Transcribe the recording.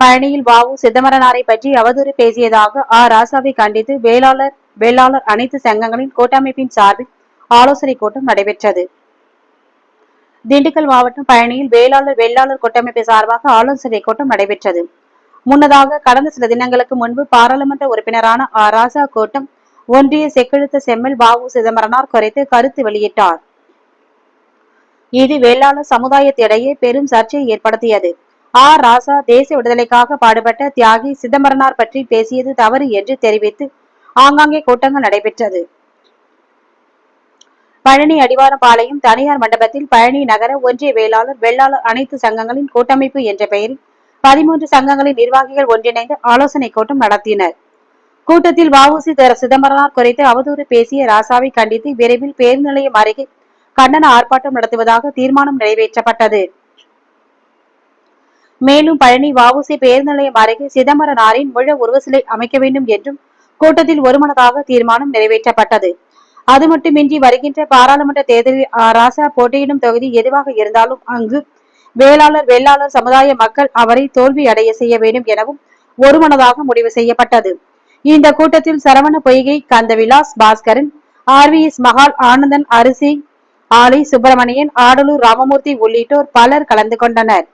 பழனியில் வாவு சிதம்பரனாரை பற்றி அவதூறு பேசியதாக ஆ. ராசாவை கண்டித்து வேளாளர் வேளாளர் அனைத்து சங்கங்களின் கூட்டமைப்பின் சார்பில் ஆலோசனை கூட்டம் நடைபெற்றது. திண்டுக்கல் மாவட்டம் பழனியில் வேளாளர் வேளாளர் கூட்டமைப்பு சார்பாக ஆலோசனை கூட்டம் நடைபெற்றது. முன்னதாக கடந்த சில தினங்களுக்கு முன்பு பாராளுமன்ற உறுப்பினரான ஆ. ராசா கூட்டம் ஒன்றிய செக்கெழுத்த செம்மல் வாவு சிதம்பரனார் குறைத்து கருத்து வெளியிட்டார். இது வேளாளர் சமுதாயத்திடையே பெரும் சர்ச்சையை ஏற்படுத்தியது. ஆ ராசா தேசிய விடுதலைக்காக பாடுபட்ட தியாகி சிதம்பரனார் பற்றி பேசியது தவறு என்று தெரிவித்து ஆங்காங்கே கூட்டங்கள் நடைபெற்றது. பழனி அடிவாரப்பாளையம் தனியார் மண்டபத்தில் பழனி நகர ஒன்றிய வேளாளர் வெள்ளாளர் அனைத்து சங்கங்களின் கூட்டமைப்பு என்ற பெயரில் பதிமூன்று சங்கங்களின் நிர்வாகிகள் ஒன்றிணைந்து ஆலோசனை கூட்டம் நடத்தினர். கூட்டத்தில் வஉசி தர சிதம்பரனார் குறித்து அவதூறு பேசிய ராசாவை கண்டித்து விரைவில் பேருந்து நிலையம் அருகே கண்டன ஆர்ப்பாட்டம் நடத்துவதாக தீர்மானம் நிறைவேற்றப்பட்டது. மேலும் பழனி வாவுசி பேருந்து நிலையம் அருகே சிதம்பரனாரின் முழு உருவசிலை அமைக்க வேண்டும் என்றும் கூட்டத்தில் ஒருமனதாக தீர்மானம் நிறைவேற்றப்பட்டது. அது மட்டுமின்றி வருகின்ற பாராளுமன்ற தேர்தலில் ராசா போட்டியிடும் தொகுதி எதுவாக இருந்தாலும் அங்கு வேளாளர் வெள்ளாளர் சமுதாய மக்கள் அவரை தோல்வி அடைய செய்ய வேண்டும் எனவும் ஒருமனதாக முடிவு செய்யப்பட்டது. இந்த கூட்டத்தில் Saravana Poigai Kandavilas Baskaran R V S Mahal Anandan அரிசி ஆலை சுப்பிரமணியன் ஆடலூர் ராமமூர்த்தி உள்ளிட்டோர் பலர் கலந்து கொண்டனர்.